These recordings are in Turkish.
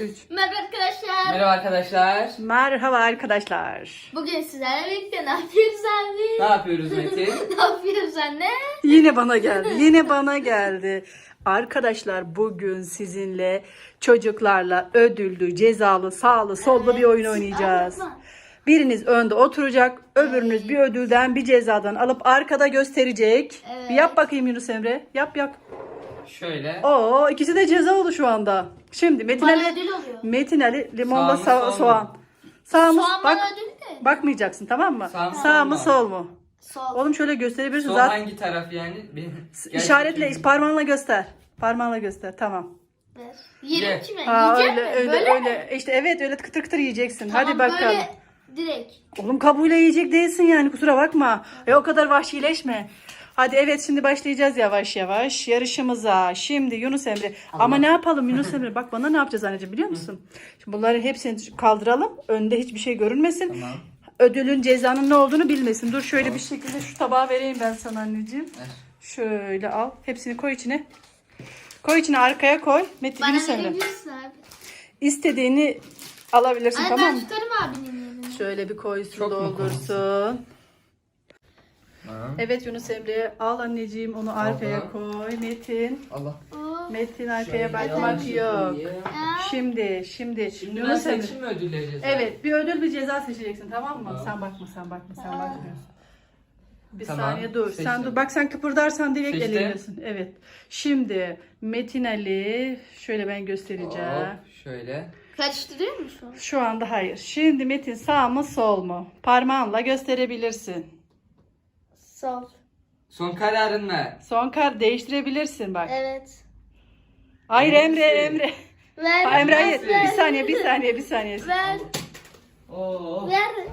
3. Merhaba arkadaşlar. Merhaba arkadaşlar. Merhaba arkadaşlar. Bugün sizlerle birlikte ne yapıyoruz abi? Ne yapıyoruz Metin? ne yapıyoruz anne? Yine bana geldi. Yine bana geldi. Arkadaşlar bugün sizinle çocuklarla ödüllü, cezalı, sağlı, sollu bir oyun oynayacağız. Anlatma. Biriniz önde oturacak, öbürünüz bir ödülden, bir cezadan alıp arkada gösterecek. Evet. Bir yap bakayım Yunus Emre. Yap yap. Şöyle. Oo, ikisi de ceza oldu şu anda. Şimdi Metin Bana Ali, ödül oluyor. Metin Ali limonla Sağ mı, sa- sol mu? soğan. Sağ mı? Soğan Bak, bana ödül de. bakmayacaksın tamam mı? Sağ mı, Sağ sol mı mu? sol mu? Sol. Oğlum şöyle gösterebilirsin zaten. hangi taraf yani? Benim- İşaretle Gerçekten- parmağınla göster. Parmağınla göster. Tamam. Yerim Ye. kime? Ha Yiyecek öyle mi? öyle Böyle öyle. mi? İşte evet öyle kıtır kıtır yiyeceksin. Tamam, Hadi bakalım. Böyle direkt. Oğlum kabuğuyla yiyecek değilsin yani kusura bakma. E o kadar vahşileşme. Hadi evet şimdi başlayacağız yavaş yavaş yarışımıza. Şimdi Yunus Emre. Ama ne yapalım Yunus Emre? Bak bana ne yapacağız anneciğim biliyor musun? Şimdi bunları hepsini kaldıralım. Önde hiçbir şey görünmesin. Tamam. Ödülün cezanın ne olduğunu bilmesin. Dur şöyle bir şekilde şu tabağı vereyim ben sana anneciğim. Ver. Şöyle al. Hepsini koy içine. Koy içine arkaya koy. Metin Bana Yunus Emre. verebilirsin abi. İstediğini alabilirsin Anne tamam ben mı? tutarım abinin yerini. Şöyle bir koysun Çok mu doldursun. Tamam. Evet Yunus Emre al anneciğim onu arkaya koy. Metin. Allah. Oo. Metin arkaya bakmak yok. Şimdi şimdi Şimdi ben Yunus Emre. seçim mi ödülleri Evet bir ödül bir ceza seçeceksin tamam mı? Tamam. Sen bakma sen bakma sen bakmıyorsun. Bir Tamam, saniye dur. Sen seçtim. dur. Bak sen kıpırdarsan direkt Seçtim. elenirsin. Evet. Şimdi Metin Ali şöyle ben göstereceğim. Hop, şöyle. Karıştırıyor mu şu an? Şu anda hayır. Şimdi Metin sağ mı sol mu? Parmağınla gösterebilirsin. Sol. Son kararın mı? Son kar değiştirebilirsin bak. Evet. Hayır Emre Hangisi? Emre. Ver. Ha, Emre hayır. ver, Bir saniye bir saniye bir saniye. Ver. Oo. Ver.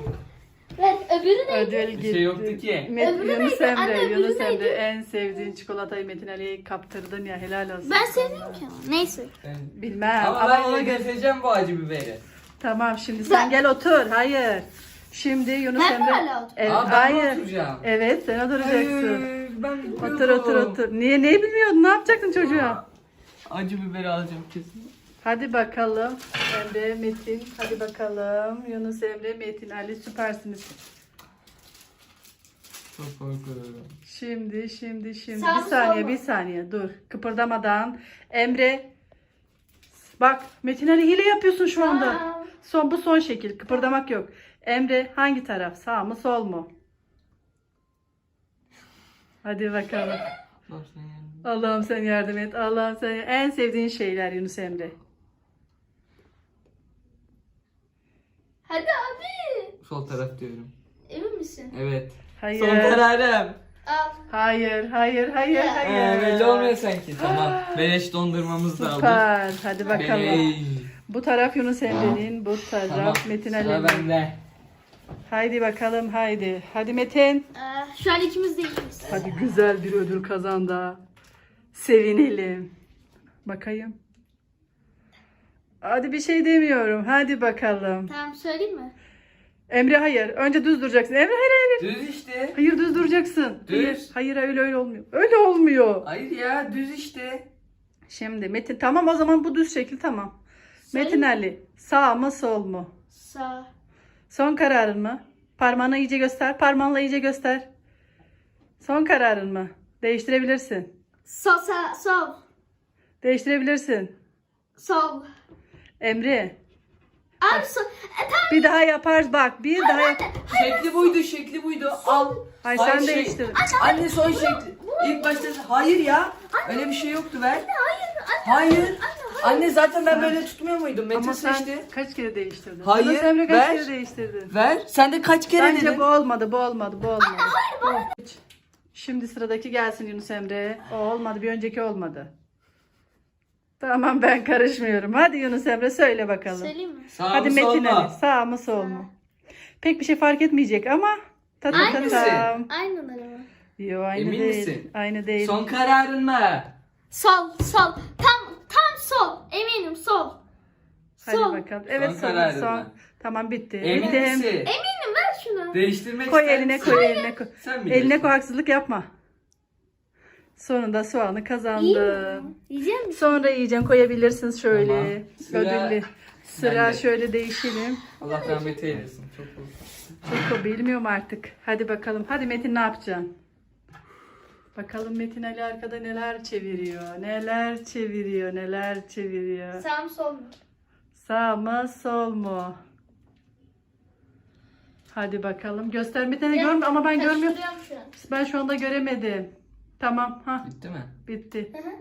Ver. Öbürü ne? Ödül Bir gitti. şey yoktu ki. Met- Öbürü Yunus neydi? Emre, Anne, öbürü Yunus Emre neydi? en sevdiğin çikolatayı Metin Ali'ye kaptırdın ya helal olsun. Ben sevmiyorum ki ama. Neyse. Ben- Bilmem Ama, ama, ben ona yine göre. keseceğim bu acı biberi. Tamam şimdi sen gel otur. Hayır. Şimdi Yunus Ben mi Emre. hala? Evet, Aa, ben hayır. oturacağım? Evet sen oturacaksın. Hayır, ben. Otur otur otur. Niye ne bilmiyordun? Ne yapacaktın çocuğa? Acı biberi alacağım kesin. Hadi bakalım. Emre, Metin. Hadi bakalım. Yunus Emre, Metin, Ali süpersiniz. Çok korkuyorum. Şimdi, şimdi, şimdi. Sağ bir mı, saniye, sol mu? bir saniye. Dur. Kıpırdamadan. Emre. Bak, Metin Ali hile yapıyorsun şu anda. Aa. Son bu son şekil. Kıpırdamak yok. Emre hangi taraf? Sağ mı, sol mu? Hadi bakalım. Allah'ım sen yardım et. Allah'ım sen en sevdiğin şeyler Yunus Emre. Hadi abi. Sol taraf diyorum. Emin misin? Evet. Hayır. Son kararım. Al. Hayır, hayır, hayır, hayır. Ee, belli olmuyor sanki. Tamam. Beleş dondurmamız da aldık. Süper. Hadi bakalım. Beleş. Bu taraf Yunus Emre'nin, bu taraf Tamam. Metin Sıra Ali'nin. bende. Haydi bakalım, haydi. Hadi Metin. Aa, şu an ikimiz de ikimiz. Hadi güzel bir ödül kazandı. Sevinelim. Bakayım. Hadi bir şey demiyorum. Hadi bakalım. Tamam söyleyeyim mi? Emre hayır. Önce düz duracaksın. Emre hayır hayır. Düz işte. Hayır düz duracaksın. Düz. Hayır, hayır öyle öyle olmuyor. Öyle olmuyor. Hayır ya düz işte. Şimdi Metin tamam o zaman bu düz şekil tamam. Söyle. Metin Ali sağ mı sol mu? Sağ. Son kararın mı? Parmağını iyice göster. Parmağınla iyice göster. Son kararın mı? Değiştirebilirsin. Sol sağ sol. Değiştirebilirsin. Sol. Emre Abi sol. E, tamam. bir daha yapar bak. Bir daha yap. Şekli buydu şekli buydu. Al. Hayır, Hayır, sen şey- değiştir. Anne son şekli. İlk başta hayır ya. Öyle bir şey yoktu ver. Hayır. Anne zaten ben böyle tutmuyor muydum? Metin Ama sen seçti. kaç kere değiştirdin? Hayır, Yunus Emre kaç ver. kere değiştirdin? Ver. Sen de kaç kere Bence dedin? bu olmadı, bu olmadı, bu olmadı. Bu. Şimdi sıradaki gelsin Yunus Emre. O olmadı, bir önceki olmadı. Tamam ben karışmıyorum. Hadi Yunus Emre söyle bakalım. Söyleyeyim mi? Sağ Hadi mı, sol Metin mu? Ali sağ mı sol mu? Pek bir şey fark etmeyecek ama ta ta ta Aynısı. tam. Aynıları mı? Yo aynı Emin değil. misin? Aynı değil. Son kararın mı? Sol sol. Eminim sol. Hadi Sol. bakalım. Evet Son son. kararın son. mı? Tamam bitti. Emin bitti. misin? Eminim ver şunu. Değiştirmek Koy ister eline misin? koy eline koy. Sen bilirsin. Eline koy haksızlık yapma. Sonunda soğanı kazandım. Yiyecek misin? Sonra yiyeceğim koyabilirsiniz şöyle. Tamam. Sıra Ödüllü. Sıra bende. şöyle değişelim. Allah rahmet eylesin. Çok korktum. Çok bilmiyorum artık. Hadi bakalım. Hadi Metin ne yapacaksın? Bakalım Metin Ali arkada neler çeviriyor. Neler çeviriyor. Neler çeviriyor. Sağ mı sol mu? Sağ mı sol mu? Hadi bakalım. Göster Metin'e görmüyorum ama ben görmüyorum. Şu an. Ben şu anda göremedim. Tamam. Ha Bitti mi? bitti. Hı hı.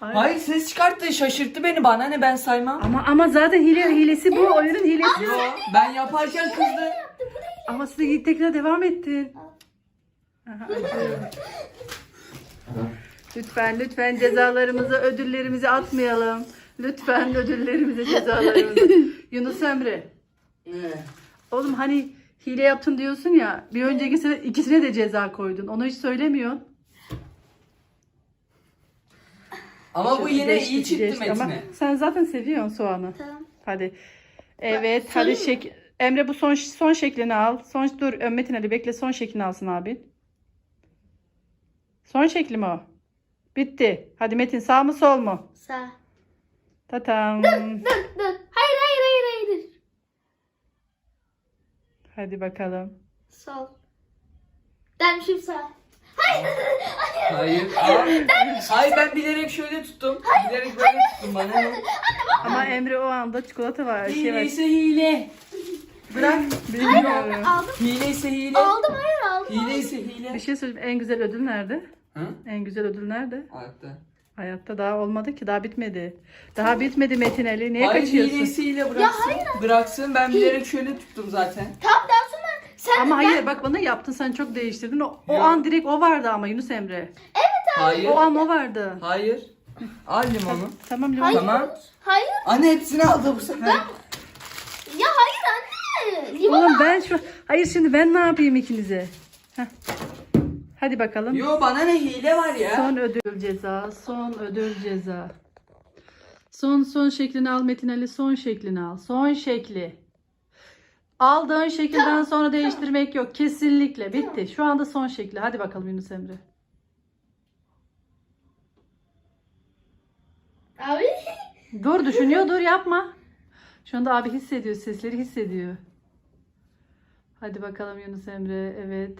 Ay. Hayır ses çıkarttı. Şaşırttı beni. Bana ne ben saymam. Ama ama zaten hile hilesi bu. Oyunun hilesi. Yo, ben yaparken kızdı. Ama size tekrar devam ettin. Aha, lütfen lütfen cezalarımızı ödüllerimizi atmayalım. Lütfen ödüllerimizi cezalarımızı. Yunus Emre. Oğlum hani hile yaptın diyorsun ya. Bir önceki sefer ikisine de ceza koydun. Onu hiç söylemiyorsun. Ama bu yine Geçti, iyi çıktı Metin'e. sen zaten seviyorsun soğanı. Tamam. Hadi. Evet hadi söyleyeyim şek Emre bu son son şeklini al. Son dur Metin Ali bekle son şeklini alsın abi. Son şekli mi o? Bitti. Hadi Metin sağ mı sol mu? Sağ. Tatam. Dur dur. Hayır hayır hayır hayır. Hadi bakalım. Sol. Dermişim sağ. Hayır. Hayır. Aa, Hayır ben bilerek şöyle tuttum. Bilerek böyle tuttum bana? Ama Emre o anda çikolata var. Şey Hile var. hile. Bırak. Bilmiyorum. Aldım. Hile ise hile. Aldım hayır aldım. Hile ise Bir hile. şey söyleyeyim. En güzel ödül nerede? Hı? En güzel ödül nerede? Hayatta. Hayatta daha olmadı ki. Daha bitmedi. Daha bitmedi Metin Ali. Niye Hayır kaçıyorsun? hile ise hile bıraksın. Bıraksın ben bilerek şöyle tuttum zaten. Tamam daha sonra sen Ama hayır bak bana yaptın sen çok değiştirdin. O, o Yok. an direkt o vardı ama Yunus Emre. Hayır. O an o vardı. Hayır. Al limonu. Tamam limon. Hayır. Tamam. Hayır. Anne hepsini aldı bu sefer. Ya hayır anne. Limon Oğlum ben şu Hayır şimdi ben ne yapayım ikinize? Heh. Hadi bakalım. Yo bana ne hile var ya. Son ödül ceza. Son ödül ceza. Son son şeklini al Metin Ali. Son şeklini al. Son şekli. Aldığın şekilden sonra değiştirmek yok. Kesinlikle. Bitti. Şu anda son şekli. Hadi bakalım Yunus Emre. Abi. Dur düşünüyor dur yapma. Şu anda abi hissediyor sesleri hissediyor. Hadi bakalım Yunus Emre evet.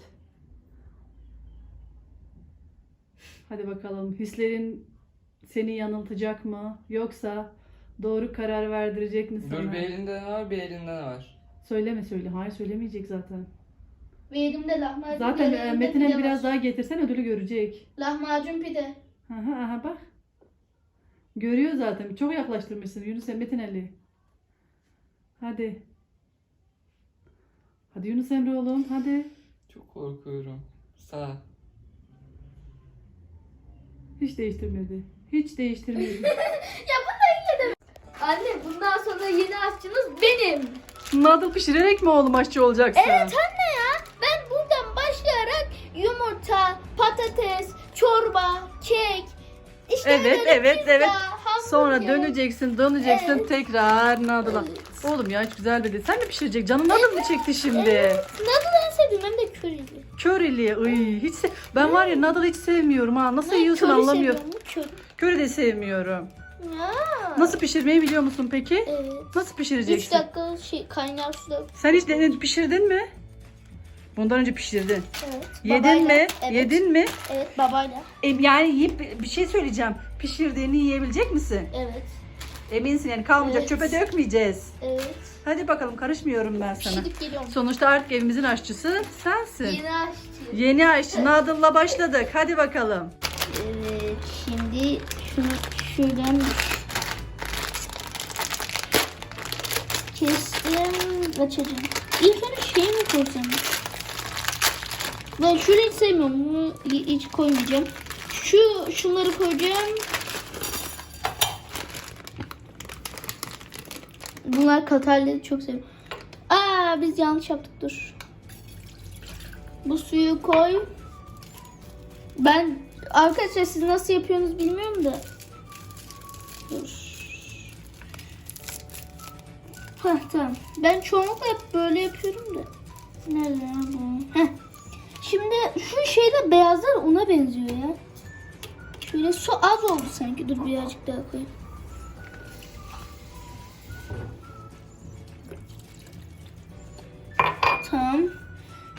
Hadi bakalım hislerin seni yanıltacak mı yoksa doğru karar verdirecek mi sana? Dur bir elinde ne var bir elinde ne var. Söyleme söyle. Hayır söylemeyecek zaten. Ve elimde lahmacun. Zaten e, elimde Metin pide biraz var. daha getirsen ödülü görecek. Lahmacun pide. Aha, aha bak. Görüyor zaten. Çok yaklaştırmışsın Yunus Emre Metin Ali. Hadi. Hadi Yunus Emre oğlum hadi. Çok korkuyorum. Sağ. Hiç değiştirmedi. Hiç değiştirmedi. Anne bundan sonra yeni aşçınız benim. Noodle pişirerek mi oğlum aşçı olacaksın? Evet anne ya. Ben buradan başlayarak yumurta, patates, çorba, kek, işte Evet, böyle evet, pizza, evet. Sonra döneceksin, döneceksin Evet. tekrar noodle'a. Oğlum ya hiç güzel dedi. Sen mi pişirecek? Canın noodle mı çekti şimdi? Nasıl en sevdiğim hem de körili. Körili. Iy, hiç se- ben var ya noodle hiç sevmiyorum ha. Nasıl yiyorsun anlamıyorum. Köri. Köri de sevmiyorum. Ya. Nasıl pişirmeyi biliyor musun peki? Evet. Nasıl 3 pişireceksin? dakika şey kaynar suda. Sen hiç denedin, pişirdin mi? Bundan önce pişirdin. Evet. Yedin babayla. mi? Evet. Yedin mi? Evet babayla. E, yani yiyip bir şey söyleyeceğim. Pişirdiğini yiyebilecek misin? Evet. Eminsin yani kalmayacak. Evet. Çöpe dökmeyeceğiz. Evet. Hadi bakalım karışmıyorum ben sana. Pişirip geliyorum. Sonuçta artık evimizin aşçısı sensin. Yeni aşçı. Yeni aşçı Nadıl'la başladık. Hadi bakalım. Evet. Şimdi şunu şuradan kestim. Açacağım. İlk önce şey mi koysam? Ben şurayı sevmiyorum. Bunu hiç koymayacağım. Şu şunları koyacağım. Bunlar katarları çok seviyorum. Aa biz yanlış yaptık dur. Bu suyu koy. Ben arkadaşlar siz nasıl yapıyorsunuz bilmiyorum da. Dur. Heh tamam. Ben çoğunlukla hep böyle yapıyorum da. Nerede bu? Heh. Şimdi şu şeyler beyazlar ona benziyor ya. Şöyle su az oldu sanki. Dur birazcık daha koyayım. Tamam.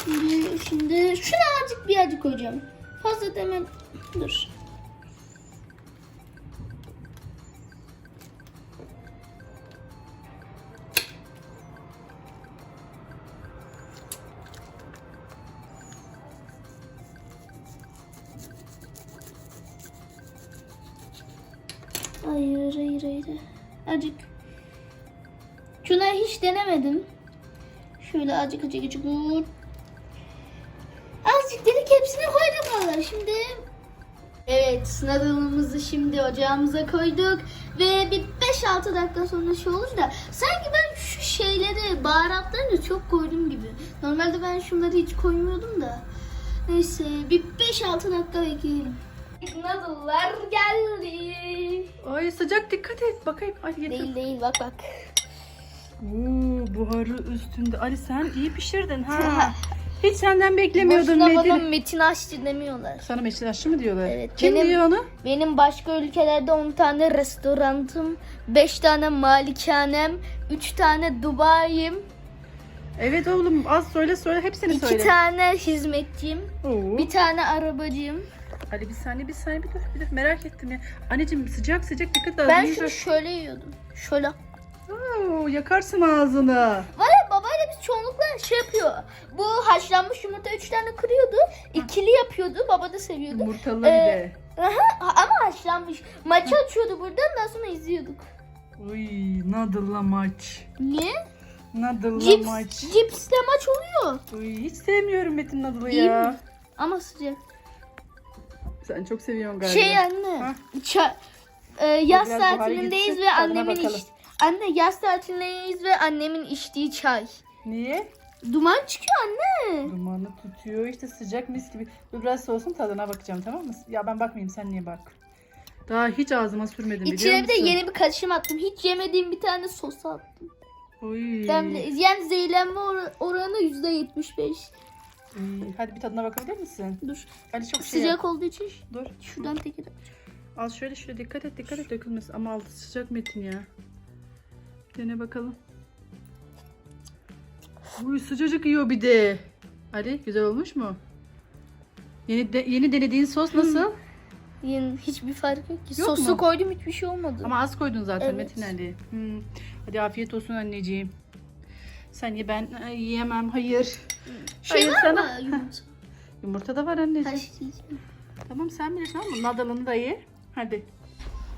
Şimdi, şimdi şunu azıcık birazcık koyacağım. Fazla demem. Dur. Denemedim. Şöyle azıcık azıcık azıcık. Azıcık dedik hepsini koydum valla. Şimdi Evet sınavımızı şimdi ocağımıza koyduk ve bir 5-6 dakika sonra şey olur da sanki ben şu şeyleri baharatlarını çok koydum gibi. Normalde ben şunları hiç koymuyordum da. Neyse bir 5-6 dakika bekleyelim. Noodle'lar geldi. Ay sıcak dikkat et. Bakayım. Ay getir. Değil değil bak bak. Oo, buharı üstünde. Ali sen iyi pişirdin ha. Hiç senden beklemiyordum Boşuna bana Metin. Metin Aşçı demiyorlar. Sana Metin aşçı mı diyorlar? Evet, Kim benim- diyor onu? Benim başka ülkelerde 10 tane restoranım, 5 tane malikanem, 3 tane Dubai'm, Evet oğlum az söyle söyle hepsini 2 söyle. tane hizmetçim, Oo. bir tane arabacıyım. Ali bir saniye bir saniye bir dur bir dur merak ettim ya. Anneciğim sıcak sıcak dikkat et. Ben ağzını şunu şöyle yiyordum. Şöyle. Oo, yakarsın ağzını. Var ya babayla biz çoğunlukla şey yapıyor. Bu haşlanmış yumurta 3 tane kırıyordu. ikili yapıyordu. Baba da seviyordu. Yumurtalı bir Ee, de. Aha, ama haşlanmış. Maçı açıyordu buradan daha sonra izliyorduk. Uy nadılla maç. Niye? Nadılla Cips, maç. cipsle maç oluyor. Uy hiç sevmiyorum Metin Değil ya. mi? Ama sıcak. Sen çok seviyorsun galiba. Şey anne. Ha? ça- e, yaz Biraz tatilindeyiz ve tadına annemin bakalım. iç Anne yaz tatilindeyiz ve annemin içtiği çay. Niye? Duman çıkıyor anne. Dumanı tutuyor işte sıcak mis gibi. Bu biraz soğusun tadına bakacağım tamam mı? Ya ben bakmayayım sen niye bak. Daha hiç ağzıma sürmedim biliyor İçine bir de musun? yeni bir karışım attım. Hiç yemediğim bir tane sos attım. Uy. Ben de, yani zehirlenme or- oranı yüzde yetmiş beş. Uy. Hadi bir tadına bakabilir misin? Dur. Hadi çok şey Sıcak olduğu için Dur. şuradan tekrar. Al şöyle şöyle dikkat et dikkat et dökülmesin. Ama altı sıcak Metin ya. Dene bakalım. Uy sıcacık yiyor bir de. Ali güzel olmuş mu? Yeni de- yeni denediğin sos nasıl? Yani hiçbir fark yok ki. Yok Sosu mu? koydum hiçbir şey olmadı. Ama az koydun zaten Evet. Metin Ali. Hmm. Hadi afiyet olsun anneciğim. Sen ye ben Ay, yiyemem hayır. şey Hayır, var sana- mı yumurta? Yumurta da var anneciğim. Haşlayacağım. Tamam sen bilirsin ama nadalını da ye. Hadi.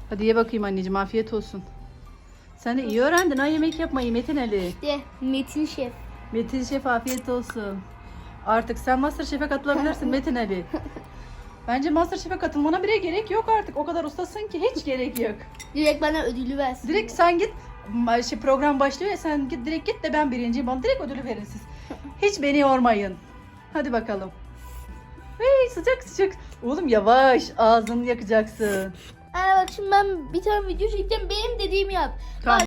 Hadi ye bakayım anneciğim afiyet olsun. Sen de iyi öğrendin ha yemek yapmayı Metin Ali. De Metin Şef. Metin Şef afiyet olsun. Artık sen Masterchef'e katılabilirsin Metin Ali. Bence Masterchef'e katılmana bile gerek yok artık. O kadar ustasın ki hiç gerek yok. Direkt bana ödülü versin. Direkt sen git şey, program başlıyor ya sen git direkt git de ben birinciyim bana direkt ödülü verin siz. Hiç beni yormayın. Hadi bakalım. Hey sıcak sıcak. Oğlum yavaş ağzını yakacaksın. Aa, bak şimdi ben bir tane video çekeceğim. Benim dediğimi yap. Tamam.